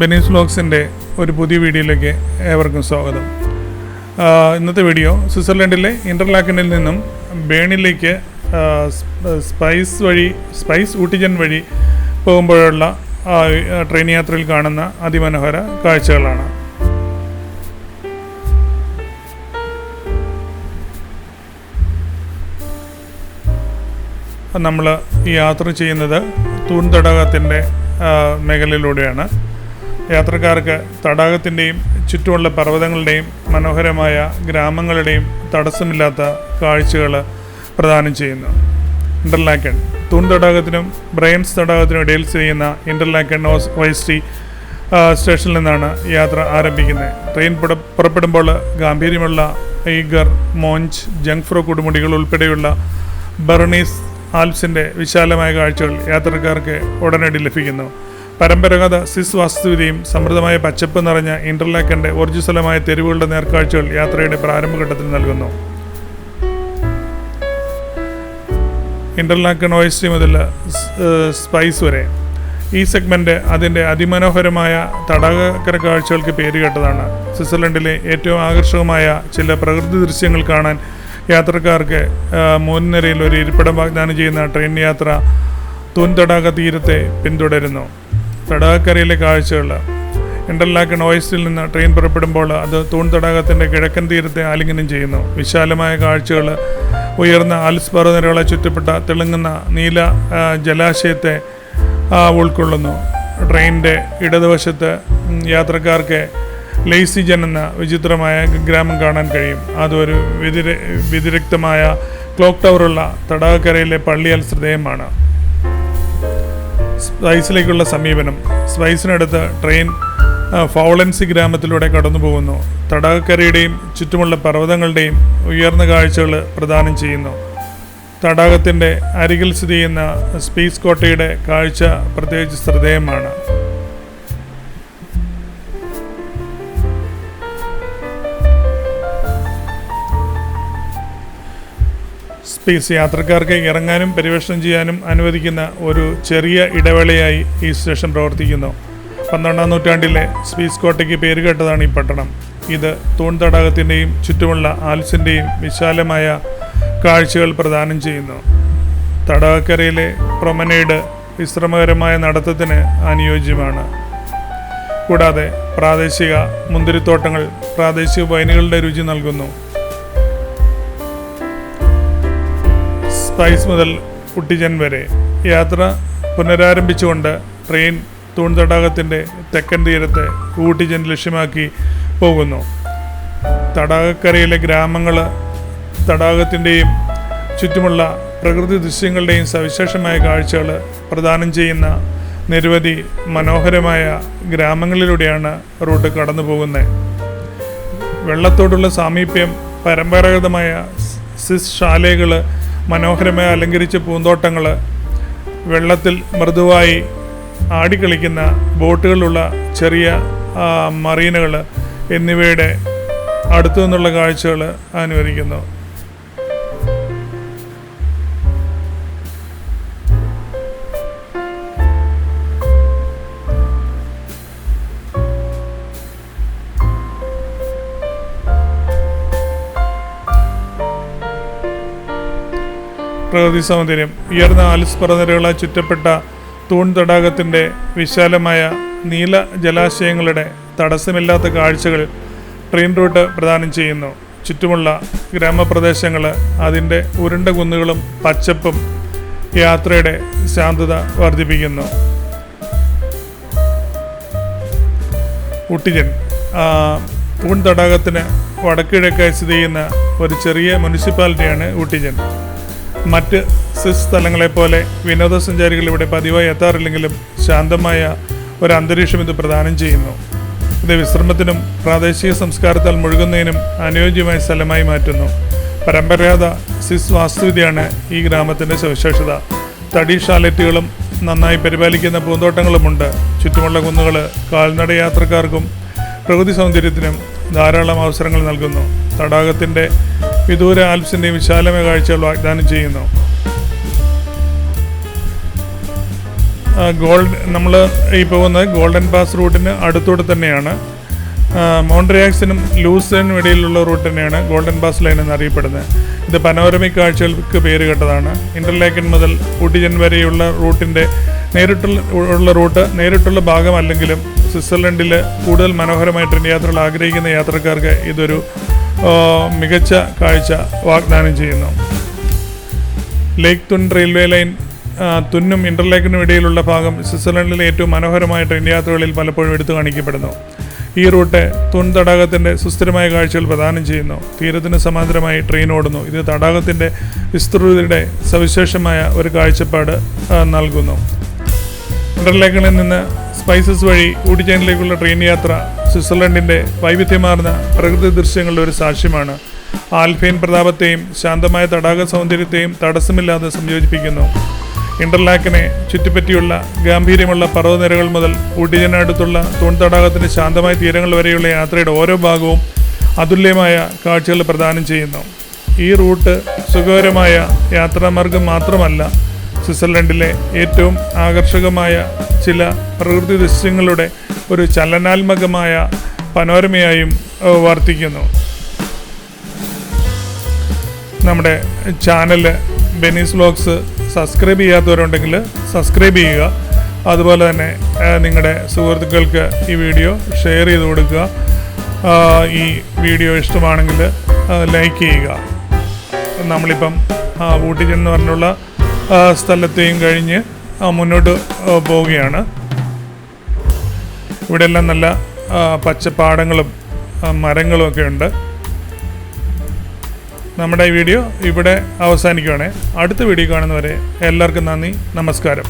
ബെനീസ് വ്ലോഗ്സിന്റെ ഒരു പുതിയ വീഡിയോയിലേക്ക് ഏവർക്കും സ്വാഗതം. ഇന്നത്തെ വീഡിയോ സ്വിറ്റ്സർലൻഡിലെ ഇന്റർലാക്കനിൽ നിന്നും ബേണിലേക്ക് സ്പൈസ് വഴി സ്പൈസ് ഊട്ടിജൻ വഴി പോകുമ്പോഴുള്ള ട്രെയിൻ യാത്രയിൽ കാണുന്ന അതിമനോഹര കാഴ്ചകളാണ്. നമ്മൾ ഈ യാത്ര ചെയ്യുന്നത് തൂൺ തടാകത്തിന്റെ മേഖലയിലൂടെയാണ്. യാത്രക്കാർക്ക് തടാകത്തിന്റെയും ചുറ്റുമുള്ള പർവതങ്ങളുടെയും മനോഹരമായ ഗ്രാമങ്ങളുടെയും തടസ്സമില്ലാത്ത കാഴ്ചകൾ പ്രദാനം ചെയ്യുന്നു. ഇന്റർലാക്കൺ തൂൺ തടാകത്തിനും ബ്രയൻസ് തടാകത്തിനും ഇടയിൽ സ്ഥിതി ചെയ്യുന്ന ഇന്റർലാക്കൺ ഓസ് വൈസ്റ്റി സ്റ്റേഷനിൽ നിന്നാണ് യാത്ര ആരംഭിക്കുന്നത്. ട്രെയിൻ പുറ- പുറപ്പെടുമ്പോൾ ഗാംഭീര്യമുള്ള ഈഗർ മോഞ്ച് ജങ്ഫ്രോ കൊടുമുടികൾ ഉൾപ്പെടെയുള്ള ബർണീസ് ആൽപ്സിന്റെ വിശാലമായ കാഴ്ചകൾ യാത്രക്കാർക്ക് ഉടനടി ലഭിക്കുന്നു. പരമ്പരാഗത സിസ് വാസ്തുവിദ്യയും സമൃദ്ധമായ പച്ചപ്പ് നിറഞ്ഞ ഇന്റർലാക്കന്റെ ഊർജസ്വലമായ തെരുവുകളുടെ നേർക്കാഴ്ചകൾ യാത്രയുടെ പ്രാരംഭഘട്ടത്തിൽ നൽകുന്നു. ഇന്റർലാക്കൺ ഓയസ്റ്റി മുതൽ സ്പൈസ് വരെ. ഈ സെഗ്മെന്റ് അതിന്റെ അതിമനോഹരമായ തടാകക്കര കാഴ്ചകൾക്ക് പേരുകേട്ടതാണ് സ്വിറ്റ്സർലൻഡിലെ ഏറ്റവും ആകർഷകമായ ചില പ്രകൃതി ദൃശ്യങ്ങൾ കാണാൻ യാത്രക്കാർക്ക് മുൻനിരയിൽ ഒരു ഇരിപ്പിടം വാഗ്ദാനം ചെയ്യുന്ന ട്രെയിൻ യാത്ര തൂൻ തടാക തീരത്തെ പിന്തുടരുന്നു. തടാകക്കരയിലെ കാഴ്ചകൾ. ഇന്റർലാക്കൺ ഓയിസ്റ്റിൽ നിന്ന് ട്രെയിൻ പുറപ്പെടുമ്പോൾ അത് തൂൺ തടാകത്തിന്റെ കിഴക്കൻ തീരത്തെ ആലിംഗനം ചെയ്യുന്നു. വിശാലമായ കാഴ്ചകൾ ഉയർന്ന ആൽസ് പർവതനിരകളെ ചുറ്റപ്പെട്ട തിളങ്ങുന്ന നീല ജലാശയത്തെ ഉൾക്കൊള്ളുന്നു. ട്രെയിനിന്റെ ഇടതുവശത്ത് യാത്രക്കാർക്ക് ലെയ്സിജൻ എന്ന വിചിത്രമായ ഗ്രാമം കാണാൻ കഴിയും. അതൊരു വ്യതിര വ്യതിരിക്തമായ ക്ലോക്ക് ടവറുള്ള തടാകക്കരയിലെ പള്ളിയൽ ശ്രദ്ധേയമാണ്. സ്പൈസിലേക്കുള്ള സമീപനം. സ്പൈസിനടുത്ത് ട്രെയിൻ ഫൗളൻസി ഗ്രാമത്തിലൂടെ കടന്നു പോകുന്നു. തടാകക്കരയുടെയും ചുറ്റുമുള്ള പർവതങ്ങളുടെയും ഉയർന്ന കാഴ്ചകൾ പ്രദാനം ചെയ്യുന്നു. തടാകത്തിന്റെ അരികിൽ സ്ഥിതി ചെയ്യുന്ന സ്പീസ് കോട്ടയുടെ കാഴ്ച പ്രത്യേകിച്ച് ശ്രദ്ധേയമാണ്. സ്പേസ് യാത്രക്കാർക്ക് ഇറങ്ങാനും പരിവേഷണം ചെയ്യാനും അനുവദിക്കുന്ന ഒരു ചെറിയ ഇടവേളയായി ഈ സ്റ്റേഷൻ പ്രവർത്തിക്കുന്നു. പന്ത്രണ്ടാം നൂറ്റാണ്ടിലെ സ്പീസ് കോട്ടയ്ക്ക് പേരുകേട്ടതാണ് ഈ പട്ടണം. ഇത് തൂൺ തടാകത്തിന്റെയും ചുറ്റുമുള്ള ആൽസിന്റെയും വിശാലമായ കാഴ്ചകൾ പ്രദാനം ചെയ്യുന്നു. തടാകക്കരയിലെ പ്രൊമനേഡ് വിശ്രമകരമായ നടത്തത്തിന് അനുയോജ്യമാണ്. കൂടാതെ പ്രാദേശിക മുന്തിരിത്തോട്ടങ്ങൾ പ്രാദേശിക വൈനുകളുടെ രുചി നൽകുന്നു. സ്പൈസ് മുതൽ കുട്ടിജൻ വരെ. യാത്ര പുനരാരംഭിച്ചുകൊണ്ട് ട്രെയിൻ തൂൺ തടാകത്തിന്റെ തെക്കൻ തീരത്തെ ഊട്ടിജൻ ലക്ഷ്യമാക്കി പോകുന്നു. തടാകക്കരയിലെ ഗ്രാമങ്ങൾ തടാകത്തിന്റെയും ചുറ്റുമുള്ള പ്രകൃതി ദൃശ്യങ്ങളുടെയും സവിശേഷമായ കാഴ്ചകൾ പ്രദാനം ചെയ്യുന്ന നിരവധി മനോഹരമായ ഗ്രാമങ്ങളിലൂടെയാണ് റൂട്ട് കടന്നു പോകുന്നത് വെള്ളത്തോടുള്ള സാമീപ്യം പരമ്പരാഗതമായ സിസ് ശാലകൾ മനോഹരമായി അലങ്കരിച്ച പൂന്തോട്ടങ്ങൾ വെള്ളത്തിൽ മൃദുവായി ആടിക്കളിക്കുന്ന ബോട്ടുകളുള്ള ചെറിയ മറീനകൾ എന്നിവയുടെ അടുത്തു നിന്നുള്ള കാഴ്ചകൾ അനുവദിക്കുന്നു പ്രകൃതി സൗന്ദര്യം ഉയർന്ന ആലിസ് പർവതനിരകളാൽ ചുറ്റപ്പെട്ട തൂൺ തടാകത്തിന്റെ വിശാലമായ നീല ജലാശയങ്ങളുടെ തടസ്സമില്ലാത്ത കാഴ്ചകൾ ട്രെയിൻ റൂട്ട് പ്രദാനം ചെയ്യുന്നു. ചുറ്റുമുള്ള ഗ്രാമപ്രദേശങ്ങൾ അതിന്റെ ഉരുണ്ട കുന്നുകളും പച്ചപ്പും യാത്രയുടെ ശാന്തത വർദ്ധിപ്പിക്കുന്നു. ഊട്ടിജൻ പൂൺ തടാകത്തിന് വടക്കിഴക്കായി സ്ഥിതി ചെയ്യുന്ന ഒരു ചെറിയ മുനിസിപ്പാലിറ്റിയാണ് ഊട്ടിജൻ മറ്റ് സിസ് സ്ഥലങ്ങളെപ്പോലെ വിനോദസഞ്ചാരികൾ ഇവിടെ പതിവായി എത്താറില്ലെങ്കിലും ശാന്തമായ ഒരു അന്തരീക്ഷം ഇത് പ്രദാനം ചെയ്യുന്നു. ഇത് വിശ്രമത്തിനും പ്രാദേശിക സംസ്കാരത്താൽ മുഴുകുന്നതിനും അനുയോജ്യമായ സ്ഥലമായി മാറ്റുന്നു. പരമ്പരാഗത സിസ് വാസ്തുവിദ്യയാണ് ഈ ഗ്രാമത്തിന്റെ സവിശേഷത. തടി ഷാലറ്റുകളും നന്നായി പരിപാലിക്കുന്ന പൂന്തോട്ടങ്ങളുമുണ്ട്. ചുറ്റുമുള്ള കുന്നുകൾ കാൽനട യാത്രക്കാർക്കും പ്രകൃതി സൗന്ദര്യത്തിനും ധാരാളം അവസരങ്ങൾ നൽകുന്നു. തടാകത്തിന്റെ വിദൂര ആൽപ്സിന്റെയും വിശാലമായ കാഴ്ചകൾ വാഗ്ദാനം ചെയ്യുന്നു. ഗോൾഡ് നമ്മൾ ഈ പോകുന്നത് ഗോൾഡൻ പാസ് റൂട്ടിന് അടുത്തൂടെ തന്നെയാണ്. മൗണ്ടറിയാക്സിനും ലൂസിനും ഇടയിലുള്ള റൂട്ട് തന്നെയാണ് ഗോൾഡൻ പാസ് ലൈൻ എന്നറിയപ്പെടുന്നത്. ഇത് പനോരമിക് കാഴ്ചകൾക്ക് പേര് കേട്ടതാണ്. ഇന്റർലേക്കൻ മുതൽ ഊട്ടിജൻ വരെയുള്ള റൂട്ടിന്റെ നേരിട്ടുള്ള ഉള്ള റൂട്ട് നേരിട്ടുള്ള ഭാഗമല്ലെങ്കിലും സ്വിറ്റ്സർലൻഡിൽ കൂടുതൽ മനോഹരമായ ട്രെയിൻ യാത്രകൾ ആഗ്രഹിക്കുന്ന യാത്രക്കാർക്ക് ഇതൊരു മികച്ച കാഴ്ച വാഗ്ദാനം ചെയ്യുന്നു. ലേക്ക് തുൻ റെയിൽവേ ലൈൻ തുന്നും ഇന്റർലേക്കിനും ഇടയിലുള്ള ഭാഗം സ്വിറ്റ്സർലൻഡിലെ ഏറ്റവും മനോഹരമായ ട്രെയിൻ യാത്രകളിൽ പലപ്പോഴും എടുത്തു കാണിക്കപ്പെടുന്നു. ഈ റൂട്ട് തുൻ തടാകത്തിന്റെ സുസ്ഥിരമായ കാഴ്ചകൾ പ്രദാനം ചെയ്യുന്നു. തീരത്തിന് സമാന്തരമായി ട്രെയിൻ ഓടുന്നു. ഇത് തടാകത്തിന്റെ വിസ്തൃതിയുടെ സവിശേഷമായ ഒരു കാഴ്ചപ്പാട് നൽകുന്നു. ഇന്റർലേക്കിൽ നിന്ന് സ്പൈസസ് വഴി ഊട്ടിച്ചേനിലേക്കുള്ള ട്രെയിൻ യാത്ര സ്വിറ്റ്സർലൻഡിന്റെ വൈവിധ്യമാർന്ന പ്രകൃതി ദൃശ്യങ്ങളുടെ ഒരു സാക്ഷ്യമാണ്. ആൽഫൈൻ പ്രതാപത്തെയും ശാന്തമായ തടാക സൗന്ദര്യത്തെയും തടസ്സമില്ലാതെ സംയോജിപ്പിക്കുന്നു. ഇന്റർലാക്കിനെ ചുറ്റിപ്പറ്റിയുള്ള ഗാംഭീര്യമുള്ള പർവതനിരകൾ മുതൽ ഊട്ടിജനടുത്തുള്ള തൂൺ തടാകത്തിന്റെ ശാന്തമായ തീരങ്ങൾ വരെയുള്ള യാത്രയുടെ ഓരോ ഭാഗവും അതുല്യമായ കാഴ്ചകൾ പ്രദാനം ചെയ്യുന്നു. ഈ റൂട്ട് സുഖകരമായ യാത്രാമാർഗം മാത്രമല്ല സ്വിറ്റ്സർലൻഡിലെ ഏറ്റവും ആകർഷകമായ ചില പ്രകൃതി ദൃശ്യങ്ങളുടെ ഒരു ചലനാത്മകമായ പനോരമയായും വർത്തിക്കുന്നു. നമ്മുടെ ചാനൽ ബെനീസ് വ്ലോഗ്സ് സബ്സ്ക്രൈബ് ചെയ്യാത്തവരുണ്ടെങ്കിൽ സബ്സ്ക്രൈബ് ചെയ്യുക. അതുപോലെ തന്നെ നിങ്ങളുടെ സുഹൃത്തുക്കൾക്ക് ഈ വീഡിയോ ഷെയർ ചെയ്ത് കൊടുക്കുക. ഈ വീഡിയോ ഇഷ്ടമാണെങ്കിൽ ലൈക്ക് ചെയ്യുക. നമ്മളിപ്പം ഊട്ടിച്ചെന്ന് ഊട്ടി പറഞ്ഞുള്ള സ്ഥലത്തെയും കഴിഞ്ഞ് മുന്നോട്ട് പോവുകയാണ്. ഇവിടെ എല്ലാം നല്ല പച്ചപ്പാടങ്ങളും മരങ്ങളും ഒക്കെ ഉണ്ട്. നമ്മുടെ ഈ വീഡിയോ ഇവിടെ അവസാനിക്കുകയാണ്. അടുത്ത വീഡിയോ കാണുന്നവരെ എല്ലാവർക്കും നന്ദി നമസ്കാരം.